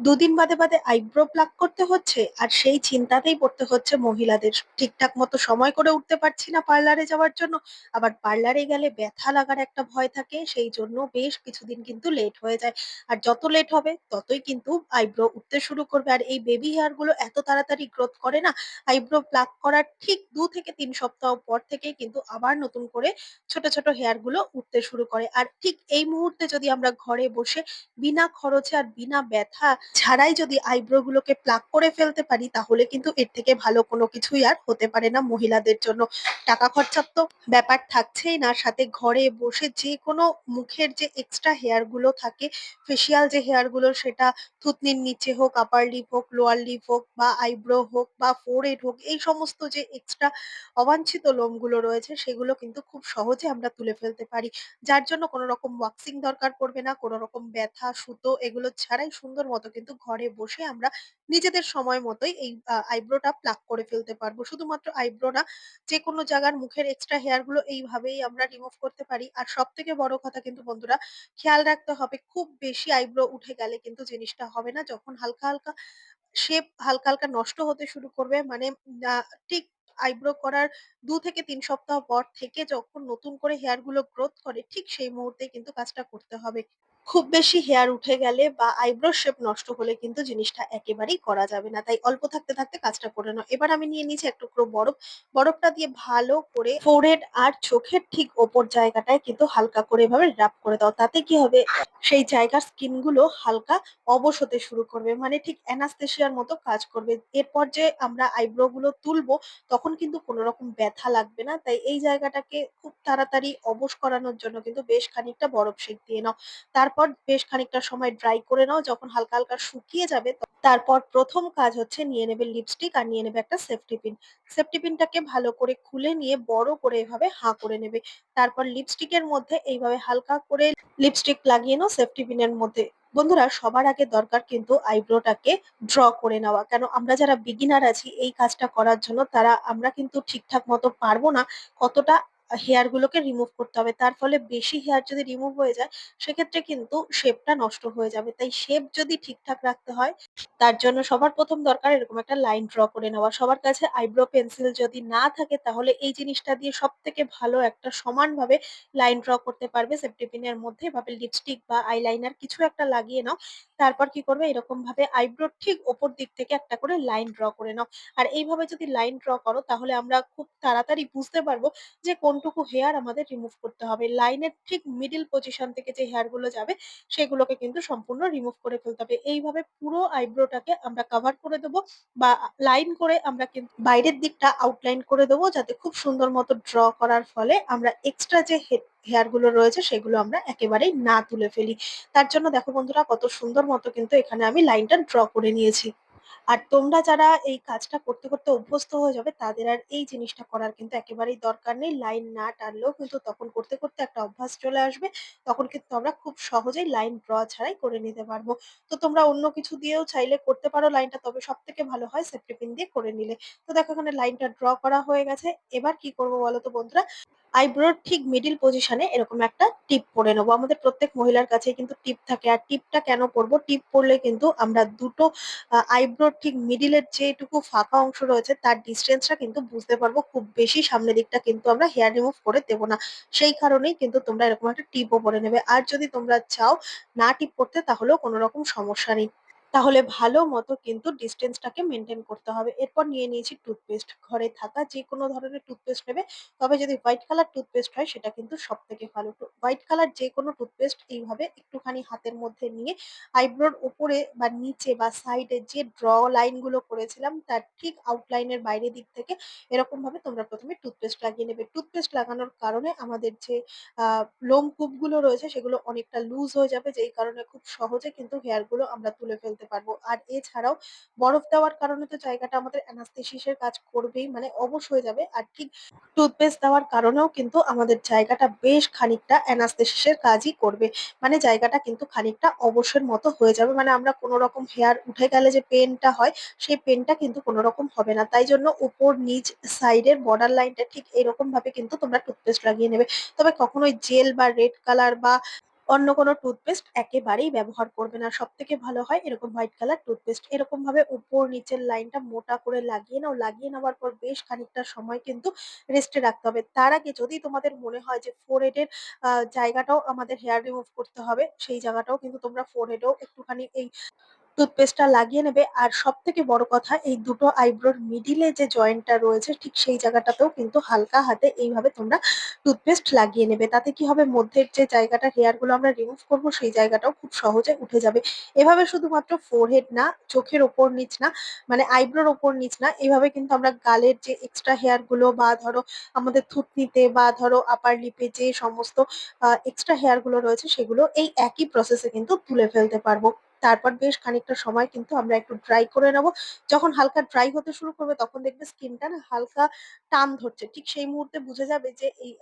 দুদিন বাদে বাদে আইব্রো প্লাক করতে হচ্ছে, আর সেই চিন্তাতেই পড়তে হচ্ছে মহিলাদের। ঠিকঠাক মতো সময় করে উঠতে পারছি না পার্লারে যাওয়ার জন্য। আবার পার্লারে গেলে ব্যথা লাগার একটা ভয় থাকে, সেই জন্য বেশ কিছুদিন কিন্তু লেট হয়ে যায়। আর যত লেট হবে, ততই কিন্তু আইব্রো উঠতে শুরু করবে। আর এই বেবি হেয়ারগুলো এত তাড়াতাড়ি গ্রোথ করে না, আইব্রো প্লাক করার ঠিক দু থেকে তিন সপ্তাহ পর থেকেই কিন্তু আবার নতুন করে ছোট ছোট হেয়ারগুলো উঠতে শুরু করে। আর ঠিক এই মুহূর্তে যদি আমরা ঘরে বসে বিনা খরচে আর বিনা ব্যথা ছাড়াই যদি আইব্রো গুলোকে প্লাক করে ফেলতে পারি, তাহলে কিন্তু এর থেকে ভালো কোনো কিছুই আর হতে পারে না মহিলাদের জন্য। টাকা খরচার তো ব্যাপার থাকছেই না। সাথে ঘরে বসে যে কোনো মুখের যে এক্সট্রা হেয়ারগুলো থাকে ফেসিয়াল যে হেয়ারগুলো, সেটা থুতনির নিচে হোক আপার লিপ হোক লোয়ার লিপ হোক, বা আইব্রো হোক, বা ফোরহেড হোক, এই সমস্ত যে এক্সট্রা অবাঞ্ছিত লোমগুলো রয়েছে, সেগুলো কিন্তু খুব সহজে আমরা তুলে ফেলতে পারি। যার জন্য কোনো রকম ওয়াক্সিং দরকার পড়বে না, কোনো রকম ব্যথা, সুতো, এগুলো ছাড়াই সুন্দর মতো কিন্তু ঘরে বসে আমরা নিজেদের সময় মতোই এই আইব্রোটা প্লাক করে ফেলতে পারব। শুধুমাত্র আইব্রো না যে কোনো জায়গার মুখের এক্সট্রা হেয়ারগুলো এইভাবেই আমরা রিমুভ করতে পারি। আর সব থেকে বড় কথা কিন্তু বন্ধুরা, খেয়াল রাখতে হবে খুব বেশি আইব্রো উঠে গেলে কিন্তু জিনিসটা হবে না। যখন হালকা হালকা শেপ হালকা হালকা নষ্ট হতে শুরু করবে মানে ঠিক আইব্রো করার দু থেকে তিন সপ্তাহ পর থেকে যখন নতুন করে হেয়ারগুলো গ্রোথ করে, ঠিক সেই মুহূর্তে কিন্তু কাজটা করতে হবে। খুব বেশি হেয়ার উঠে গেলে বা আইব্রো শেপ নষ্ট হলে কিন্তু জিনিসটা একেবারেই করা যাবে না। তাই অল্প থাকতে থাকতে কাজটা করে নাও। এবার আমি নিয়ে নিয়েছি এক টুকরো বরফ। বরফটা দিয়ে ভালো করে ফোরহেড আর চোখের ঠিক ওপর জায়গাটায় কিন্তু হালকা করে এভাবে র‍্যাপ করে দাও। তাতে কি হবে? সেই জায়গার স্কিনগুলো হালকা অবশ হতে শুরু করবে। মানে ঠিক অ্যানাস্থেসিয়ার মতো কাজ করবে। এরপর যে আমরা আইব্রো গুলো তুলবো, তখন কিন্তু কোনো রকম ব্যথা লাগবে না। তাই এই জায়গাটাকে খুব তাড়াতাড়ি অবশ করানোর জন্য কিন্তু বেশ খানিকটা বরফ সেঁক দিয়ে নাও। তারপর বেশ খানিকটা সময় ড্রাই করে নাও। যখন হালকা হালকা শুকিয়ে যাবে তারপর প্রথম কাজ হচ্ছে নিয়ে নেবে লিপস্টিক আর নিয়ে নেবে একটা সেফটি পিন সেফটি পিনটাকে ভালো করে খুলে নিয়ে বড় করে এভাবে হাঁ করে নেবে। তারপর লিপস্টিকের মধ্যে এইভাবে হালকা করে লিপস্টিক লাগিয়ে নাও সেফটি পিনের মধ্যে। বন্ধুরা, সবার আগে দরকার কিন্তু আইব্রোটাকে ড্র করে নেওয়া। কেন, আমরা যারা বিগিনার আছি, এই কাজটা করার জন্য তারা, আমরা কিন্তু ঠিকঠাক মতো পারব না কতটা হেয়ার গুলোকে রিমুভ করতে হবে। তার ফলে বেশি হেয়ার যদি রিমুভ হয়ে যায়, সেক্ষেত্রে কিন্তু শেপটা নষ্ট হয়ে যাবে। তাই শেপ যদি ঠিকঠাক রাখতে হয়, তার জন্য সবার প্রথম দরকার এরকম একটা লাইন ড্র করে নেওয়া। সবার কাছে আইব্রো পেন্সিল যদি না থাকে, তাহলে এই জিনিসটা দিয়ে সব থেকে ভালো একটা সমানভাবে লাইন ড্র করতে পারবে। সেফটি পিনের মধ্যে এভাবে লিপস্টিক বা আইলাইনার কিছু একটা লাগিয়ে নাও। তারপর কি করবে? এরকম ভাবে আইব্রোর ঠিক ওপর দিক থেকে একটা করে লাইন ড্র করে নাও। আর এইভাবে যদি লাইন ড্র করো, তাহলে আমরা খুব তাড়াতাড়ি বুঝতে পারব যে কোনটুকু হেয়ার আমাদের রিমুভ করতে হবে। লাইনের ঠিক মিডিল পজিশন থেকে যে হেয়ারগুলো যাবে, সেগুলোকে কিন্তু সম্পূর্ণ রিমুভ করে ফেলতে হবে। এইভাবে পুরো আইব্রোটাকে আমরা কভার করে দেবো বা লাইন করে আমরা কিন্তু বাইরের দিকটা আউটলাইন করে দেবো যাতে খুব সুন্দর মতো ড্র করার ফলে আমরা এক্সট্রা যে হেয়ারগুলো রয়েছে, সেগুলো আমরা একেবারেই না তুলে ফেলি। তার জন্য দেখো বন্ধুরা, কত সুন্দর মতো কিন্তু এখানে আমি লাইনটা ড্র করে নিয়েছি। আর তোমরা যারা এই কাজটা করতে করতে অভ্যস্ত হয়ে যাবে, তাদের আর এই জিনিসটা করার কিন্তু একেবারেই দরকার নেই। লাইন না টানলেও কিন্তু তখন করতে করতে একটা অভ্যাস চলে আসবে। তখন কিন্তু আমরা খুব সহজেই লাইন ড্র ছাড়াই করে নিতে পারব। তো তোমরা অন্য কিছু দিয়েও চাইলে করতে পারো লাইনটা, তবে সব থেকে ভালো হয় সেফটি পিন দিয়ে করে নিলে। তো দেখো এখানে লাইনটা ড্র করা হয়ে গেছে। এবার কি করব বলো তো বন্ধুরা? আইব্রোর ঠিক মিডিল পজিশনে এরকম একটা টিপ পরে নেব। আমাদের প্রত্যেক মহিলার কাছে কিন্তু টিপ থাকে। আর টিপটা কেন পরবো টিপ পরলে কিন্তু আমরা দুটো আইব্রোর ঠিক মিডিলের যেটুকু ফাঁকা অংশ রয়েছে, তার ডিস্টেন্সটা কিন্তু বুঝতে পারব। খুব বেশি সামনের দিকটা কিন্তু আমরা হেয়ার রিমুভ করে দেবো না। সেই কারণেই কিন্তু তোমরা এরকম একটা টিপও পরে নেবে। আর যদি তোমরা চাও না টিপ পরতে তাহলেও কোনো রকম সমস্যা নেই। তাহলে ভালো মতো কিন্তু ডিস্টেন্সটাকে মেনটেন করতে হবে। এরপর নিয়ে নিয়েছি টুথপেস্ট ঘরে থাকা যে কোনো ধরনের টুথপেস্ট নেবে, তবে যদি হোয়াইট কালার টুথপেস্ট হয়, সেটা কিন্তু সব থেকে ভালো। হোয়াইট কালার যে কোনো টুথপেস্ট এইভাবে একটুখানি হাতের মধ্যে নিয়ে আইব্রোর উপরে বা নিচে বা সাইডে যে ড্র লাইনগুলো করেছিলাম, তার ঠিক আউটলাইনের বাইরে দিক থেকে এরকমভাবে তোমরা প্রথমে টুথপেস্ট লাগিয়ে নেবে। টুথপেস্ট লাগানোর কারণে আমাদের যে আহ লোমকূপগুলো রয়েছে, সেগুলো অনেকটা লুজ হয়ে যাবে, যেই কারণে খুব সহজে কিন্তু হেয়ারগুলো আমরা তুলে ফেলতে পারব। আর এছাড়াও বরফ দেওয়ার কারণে তো জায়গাটা আমাদের অ্যানাস্থেসিসের কাজ করবেই মানে অবশ হয়ে যাবে। আর ঠিক টুথপেস্ট দেওয়ার কারণেও কিন্তু আমাদের জায়গাটা বেশ খানিকটা অ্যানাস্থেসিসের কাজই করবে। মানে জায়গাটা কিন্তু খানিকটা অবসের মতো হয়ে যাবে। মানে আমরা কোনো রকম হেয়ার উঠে গেলে যে পেনটা হয়, সেই পেনটা কিন্তু কোনো রকম হবে না। তাই জন্য উপর নিচ সাইডের বর্ডার লাইনটা ঠিক এরকম ভাবে কিন্তু তোমরা টুথপেস্ট লাগিয়ে নেবে। তবে কখনোই জেল বা রেড কালার বা অন্য কোনো টুথপেস্ট একেবারেই ব্যবহার করবে না। সব থেকে ভালো হয় এরকম হোয়াইট কালার টুথপেস্ট। এরকম ভাবে উপর নিচের লাইনটা মোটা করে লাগিয়ে নাও। লাগিয়ে নেওয়ার পর বেশ খানিকটা সময় কিন্তু রেস্টে রাখতে হবে। তার আগে যদি তোমাদের মনে হয় যে ফোরহেডের জায়গাটাও আমাদের হেয়ার রিমুভ করতে হবে, সেই জায়গাটাও কিন্তু তোমরা ফোরহেডেও একটুখানি এই টুথপেস্টটা লাগিয়ে নেবে। আর সব থেকে বড় কথা এই দুটো আইব্রোর মিডিল যে জয়েন্টটা রয়েছে ঠিক সেই জায়গাটাতেও কিন্তু হালকা হাতে এইভাবে তোমরা টুথপেস্ট লাগিয়ে নেবে। তাতে কি হবে মধ্যের যে জায়গাটা হেয়ারগুলো আমরা রিমুভ করব সেই জায়গাটাও খুব সহজে উঠে যাবে। এভাবে শুধুমাত্র ফোরহেড না, চোখের ওপর নিচ না মানে আইব্রোর ওপর নিচ না এভাবে কিন্তু আমরা গালের যে এক্সট্রা হেয়ারগুলো বা ধরো আমাদের থুতনিতে বা ধরো আপার লিপে যে সমস্ত এক্সট্রা হেয়ারগুলো রয়েছে সেগুলো এই একই প্রসেস কিন্তু তুলে ফেলতে পারব। তারপর বেশ খানিকটা সময় কিন্তু আমরা একটু ড্রাই করে নেব যখন হালকা ড্রাই হতে শুরু করবে, তখন দেখবে স্কিনটা না হালকা টান ধরছে। ঠিক সেই মুহূর্তে বুঝে যাবে যে এই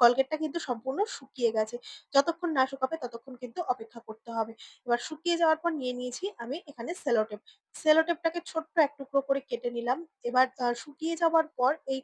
কলগেটটা কিন্তু সম্পূর্ণ শুকিয়ে গেছে। যতক্ষণ না শুকাবে ততক্ষণ কিন্তু অপেক্ষা করতে হবে। এবার শুকিয়ে যাওয়ার পর নিয়ে নিয়েছি আমি এখানে সেলোটেপ সেলোটেপটাকে ছোট্ট এক টুকরো করে কেটে নিলাম। এবার শুকিয়ে যাওয়ার পর এই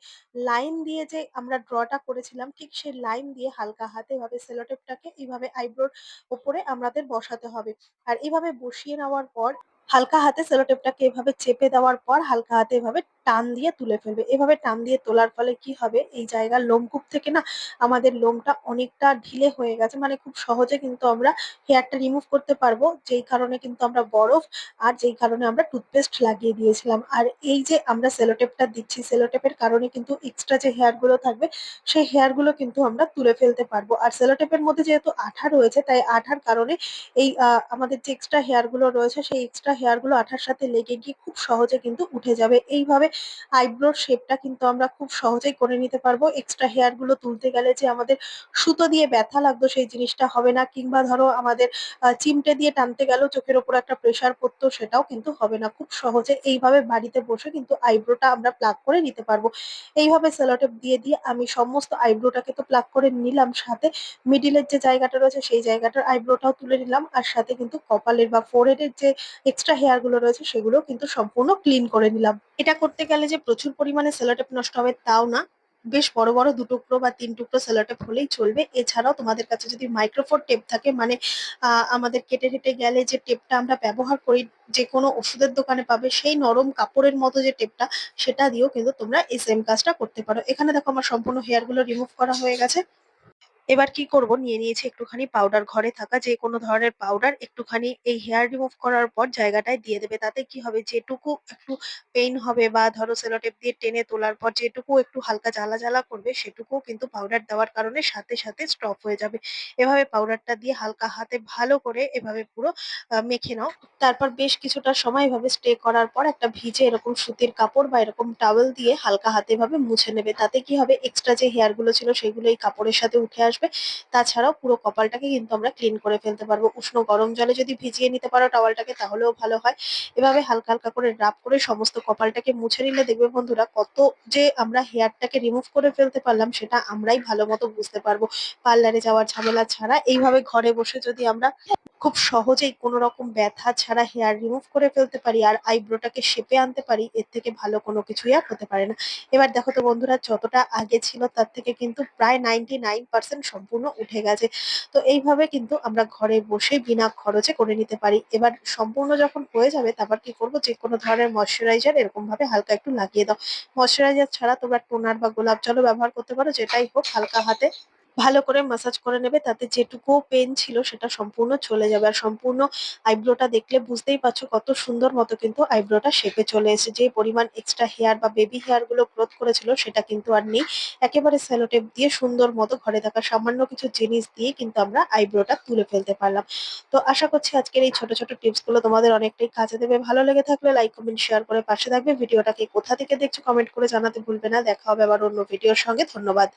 লাইন দিয়ে যে আমরা ড্রটা করেছিলাম, ঠিক সেই লাইন দিয়ে হালকা হাতে এভাবে সেলো টেপটাকে এভাবে আইব্রোর ওপরে আমাদের বসাতে হবে। আর এভাবে বসিয়ে নেওয়ার পর, হালকা হাতে সেলোটেপটাকে এভাবে চেপে দেওয়ার পর, হালকা হাতে এভাবে টান দিয়ে তুলে ফেলবে। এভাবে টান দিয়ে তোলার ফলে কি হবে এই জায়গার লোমকূপ থেকে না আমাদের লোমটা অনেকটা ঢিলে হয়ে গেছে। মানে খুব সহজে কিন্তু আমরা হেয়ারটা রিমুভ করতে পারব। যেই কারণে কিন্তু আমরা বরফ আর যেই কারণে আমরা টুথপেস্ট লাগিয়ে দিয়েছিলাম। আর এই যে আমরা সেলোটেপটা দিচ্ছি, সেলোটেপের কারণে কিন্তু এক্সট্রা যে হেয়ারগুলো থাকবে, সেই হেয়ারগুলো কিন্তু আমরা তুলে ফেলতে পারব। আর সেলোটেপের মধ্যে যেহেতু আঠা রয়েছে, তাই আঠার কারণে এই আমাদের যে এক্সট্রা হেয়ারগুলো রয়েছে, সেই এক্সট্রা হেয়ারগুলো আঠার সাথে লেগে গিয়ে খুব সহজে কিন্তু উঠে যাবে। এইভাবে আইব্রোর শেপটা কিন্তু আমরা খুব সহজেই করে নিতে পারব। এক্সট্রা হেয়ারগুলো তুলতে গেলে যে আমাদের সুতো দিয়ে ব্যথা লাগতো সেই জিনিসটা হবে না। কিংবা ধরো আমাদের চিমটে দিয়ে টানতে গেলেও চোখের উপর একটা প্রেশার পড়তো সেটাও কিন্তু হবে না। খুব সহজে এইভাবে বাড়িতে বসে কিন্তু আইব্রোটা আমরা প্লাগ করে নিতে পারব। এইভাবে সেলো টেপ দিয়ে, দিয়ে আমি সমস্ত আইব্রোটাকে তো প্লাগ করে নিলাম সাথে মিডল এর যে জায়গাটা রয়েছে সেই জায়গাটার আইব্রোটাও তুলে নিলাম। আর সাথে কিন্তু কপালের বা ফোরহেড এর যে এক্সট্রা হেয়ারগুলো রয়েছে সেগুলো কিন্তু সম্পূর্ণ ক্লিন করে নিলাম। এটা করতে গেলে যে প্রচুর পরিমাণে সেলো টেপ নষ্ট হবে তাও না। বেশ বড়, বড় দু টুকরো বা তিন টুকরো সেলো টেপ হলেই চলবে। এছাড়াও তোমাদের কাছে যদি মাইক্রোফোর টেপ থাকে মানে আমাদের কেটে-টেটে গেলে যে টেপটা আমরা ব্যবহার করি যেকোনো ওষুধের দোকানে পাবে সেই নরম কাপড়ের মতো যে টেপটা সেটা দিয়েও কিন্তু তোমরা এই সেম কাজটা করতে পারো। এখানে দেখো আমার সম্পূর্ণ হেয়ারগুলো রিমুভ করা হয়ে গেছে। এবার কি করব নিয়ে নিয়েছি একটুখানি পাউডার ঘরে থাকা যে কোনো ধরনের পাউডার একটুখানি এই হেয়ার রিমুভ করার পর জায়গাটায় দিয়ে দেবে। তাতে কি হবে যেটুকু একটু পেইন হবে বা ধরো সেলো টেপ দিয়ে টেনে তোলার পর যেটুকু একটু হালকা জ্বালা, জ্বালা করবে সেটুকুও কিন্তু পাউডার দেওয়ার কারণে সাথে, সাথে স্টপ হয়ে যাবে। এভাবে পাউডারটা দিয়ে হালকা হাতে ভালো করে এভাবে পুরো মেখে নাও। তারপর বেশ কিছুটা সময় এভাবে স্টে করার পর একটা ভিজে এরকম সুতির কাপড় বা এরকম টাওয়েল দিয়ে হালকা হাতে এভাবে মুছে নেবে। তাতে কি হবে এক্সট্রা যে হেয়ারগুলো ছিল সেগুলো এই কাপড়ের সাথে উঠে আসবে। তাছাড়াও পুরো কপালটাকে কিন্তু আমরা ক্লিন করে ফেলতে পারব। উষ্ণ গরম জলে যদি ভিজিয়ে নিতে পারো টাওয়ালটাকে তাহলেও ভালো হয়। এভাবে হালকা, হালকা করে রাব করে সমস্ত কপালটাকে মুছে নিলে দেখবে বন্ধুরা কত যে আমরা হেয়ারটাকে রিমুভ করে ফেলতে পারলাম সেটা আমরাই ভালো মতো বুঝতে পারব। পার্লারে যাওয়ার ঝামেলা ছাড়া এইভাবে ঘরে বসে যদি আমরা খুব সহজেই কোনো রকম ব্যথা ছাড়া হেয়ার রিমুভ করে ফেলতে পারি আর আইব্রোটাকে শেপে আনতে পারি এর থেকে ভালো কোনো কিছুই আর হতে পারে না। এবার দেখো তো বন্ধুরা যতটা আগে ছিল তার থেকে কিন্তু প্রায় 99% সম্পূর্ণ উঠে গেছে। তো এইভাবে কিন্তু আমরা ঘরে বসে বিনা খরচে করে নিতে পারি। এবার সম্পূর্ণ যখন হয়ে যাবে, তারপর কি করব যেকোনো ধরনের ময়শ্চারাইজার এরকম ভাবে হালকা একটু লাগিয়ে দাও। ময়শ্চারাইজার ছাড়া তোমরা টোনার বা গোলাপ জলও ব্যবহার করতে পারো, যেটাই হোক, হালকা হাতে ভালো করে মাসাজ করে নেবে তাতে যেটুকু পেন ছিল সেটা সম্পূর্ণ চলে যাবে। আর সম্পূর্ণ আইব্রোটা দেখলে বুঝতেই পারছ কত সুন্দর মতো কিন্তু আইব্রোটা শেপে চলে এসেছে। যে পরিমাণ এক্সট্রা হেয়ার বা বেবি হেয়ারগুলো গ্রোথ করেছিল সেটা কিন্তু আর নেই। একেবারে সেলো টেপ দিয়ে সুন্দর মতো ঘরে থাকা সামান্য কিছু জিনিস দিয়ে কিন্তু আমরা আইব্রোটা তুলে ফেলতে পারলাম। তো আশা করছি আজকের এই ছোট, ছোট টিপসগুলো তোমাদের অনেকটাই কাজে দেবে। ভালো লেগে থাকলে লাইক, কমেন্ট, শেয়ার করে পাশে থাকবে। ভিডিওটা কে কোথা থেকে দেখছ কমেন্ট করে জানাতে ভুলবে না। দেখা হবে আবার অন্য ভিডিওর সঙ্গে। ধন্যবাদ।